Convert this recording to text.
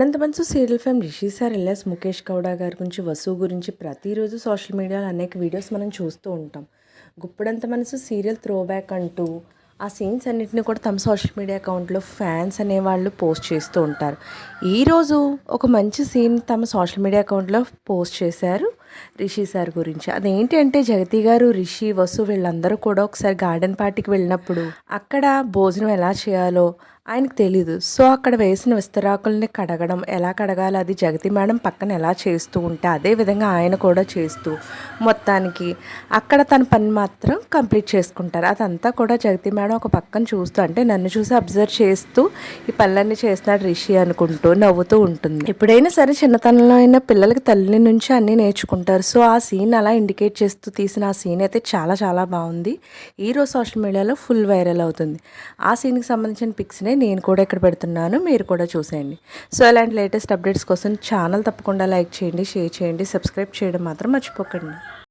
ఇప్పుడంత Manasu serial fame Rishi sir alias Mukesh Gowda గారి గురించి వసు గురించి ప్రతిరోజు సోషల్ మీడియాలో అనేక వీడియోస్ మనం చూస్తూ ఉంటాం. గుప్పడంత మనసు సీరియల్ త్రో బ్యాక్ అంటూ ఆ సీన్స్ అన్నింటినీ కూడా తమ సోషల్ మీడియా అకౌంట్లో ఫ్యాన్స్ అనేవాళ్ళు పోస్ట్ చేస్తూ ఉంటారు. ఈరోజు ఒక మంచి సీన్ తమ సోషల్ మీడియా అకౌంట్లో పోస్ట్ చేశారు రిషి సార్ గురించి. అదేంటి అంటే జగతి గారు రిషి వసు వీళ్ళందరూ కూడా ఒకసారి గార్డెన్ పార్టీకి వెళ్ళినప్పుడు అక్కడ భోజనం ఎలా చేయాలో ఆయనకు తెలీదు. సో అక్కడ వేసిన విస్తరాకుల్ని కడగడం ఎలా కడగాలి అది జగతి మేడం పక్కన ఎలా చేస్తూ ఉంటే అదే విధంగా ఆయన కూడా చేస్తూ మొత్తానికి అక్కడ తన పని మాత్రం కంప్లీట్ చేసుకుంటారు. అదంతా కూడా జగతి మేడం ఒక పక్కన చూస్తూ అంటే నన్ను చూసి అబ్జర్వ్ చేస్తూ ఈ పనులన్నీ చేస్తున్నాడు రిషి అనుకుంటూ నవ్వుతూ ఉంటుంది. ఎప్పుడైనా సరే చిన్నతనంలో అయినా పిల్లలకి తల్లి నుంచి అన్నీ నేర్చుకుంటారు. సో ఆ సీన్ అలా ఇండికేట్ చేస్తూ తీసిన ఆ సీన్ అయితే చాలా చాలా బాగుంది. ఈరోజు సోషల్ మీడియాలో ఫుల్ వైరల్ అవుతుంది. ఆ సీన్కి సంబంధించిన పిక్స్నే నేను కూడా ఇక్కడ పెడుతున్నాను మీరు కూడా చూసేయండి. సో ఇలాంటి లేటెస్ట్ అప్డేట్స్ కోసం ఛానల్ తప్పకుండా లైక్ చేయండి షేర్ చేయండి సబ్స్క్రైబ్ చేయడం మాత్రం మర్చిపోకండి.